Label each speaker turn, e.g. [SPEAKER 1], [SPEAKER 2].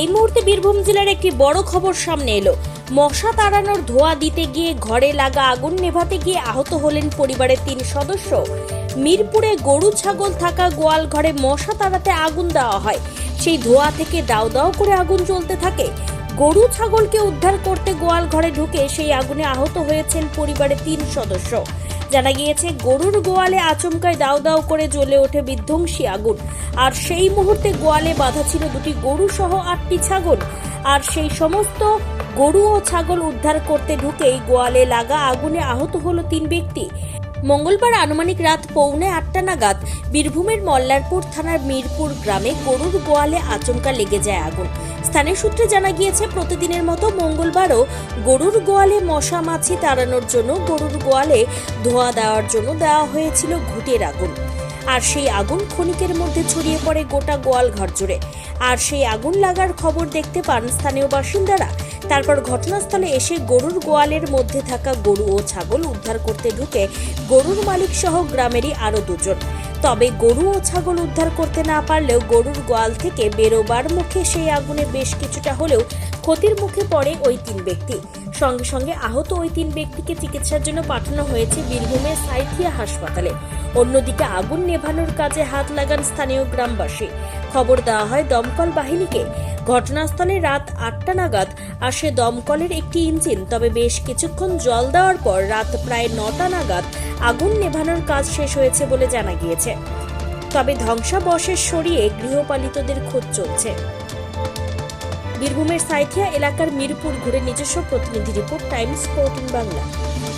[SPEAKER 1] এই মুহূর্তে বীরভূম জেলার একটি বড় খবর সামনে এলো। মশা তাড়ানোর ধোঁয়া দিতে গিয়ে ঘরে লাগা আগুন নেভাতে গিয়ে আহত হলেন পরিবারের তিন সদস্য। মিরপুরে গরু ছাগল থাকা গোয়াল ঘরে মশা তাড়াতে আগুন দেওয়া হয়। সেই ধোঁয়া থেকে দাও দাও করে আগুন জ্বলতে থাকে। গরু ছাগলকে উদ্ধার করতে গোয়াল ঘরে ঢুকে সেই আগুনে আহত হয়েছেন পরিবারের তিন সদস্য। জানা গিয়েছে, গরুর গোয়ালে আচমকায় দাও দাও করে জ্বলে ওঠে বিধ্বংসী আগুন। আর সেই মুহূর্তে গোয়ালে বাঁধা ছিল দুটি গরু সহ আটটি ছাগল। আর সেই সমস্ত গরু ও ছাগল উদ্ধার করতে ঢুকেই গোয়ালে লাগা আগুনে আহত হলো তিন ব্যক্তি। মঙ্গলবার আনুমানিক রাত পৌনে আটটা নাগাদ বীরভূমের মল্লারপুর থানার মিরপুর গ্রামে গরুর গোয়ালে আচমকা লেগে যায় আগুন। স্থানীয় সূত্রে জানা গিয়েছে, প্রতিদিনের মতো মঙ্গলবারও গরুর গোয়ালে মশা মাছি তাড়ানোর জন্য গরুর গোয়ালে ধোঁয়া দেওয়ার জন্য দেওয়া হয়েছিল ঘুটের আগুন। আর সেই আগুন ক্ষণিকের মধ্যে ছড়িয়ে পড়ে গোটা গোয়াল ঘর জুড়ে আর সেই আগুন লাগার খবর দেখতে পান স্থানীয় বাসিন্দারা। তারপর ঘটনাস্থলে এসে গরুর গোয়ালের মধ্যে থাকা গরু ও ছাগল উদ্ধার করতে ঢুকে গরুর মালিক সহ গ্রামেরই আরও দুজন। তবে গরু ও ছাগল উদ্ধার করতে না পারলেও গরুর গোয়াল থেকে বেরোবার মুখে সেই আগুনে বেশ কিছুটা হলেও ক্ষতির মুখে পড়ে ওই তিন ব্যক্তি। সঙ্গে সঙ্গে আহত ওই তিন ব্যক্তিকে চিকিৎসার জন্য পাঠানো হয়েছে বীরভূমের সাইথিয়া হাসপাতালে। অন্যদিকে আগুন নেভানোর কাজে হাত লাগান স্থানীয় গ্রামবাসী। খবর দেওয়া হয় দমকল বাহিনীকে। ঘটনাস্থলে রাত আটটা নাগাদ আসে দমকলের একটি ইঞ্জিন, তবে বেশ কিছুক্ষণ জল দেওয়ার পর রাত প্রায় নটা নাগাদ আগুন নেভানোর কাজ শেষ হয়েছে বলে জানা গিয়েছে। তবে ধ্বংসাবশেষ সরিয়ে গৃহপালিতদের খোঁজ চলছে। বীরভূমের সাইথিয়া এলাকার মিরপুর ঘুরে নিজস্ব প্রতিনিধি রিপোর্ট, টাইমস, ফোরটিন বাংলা।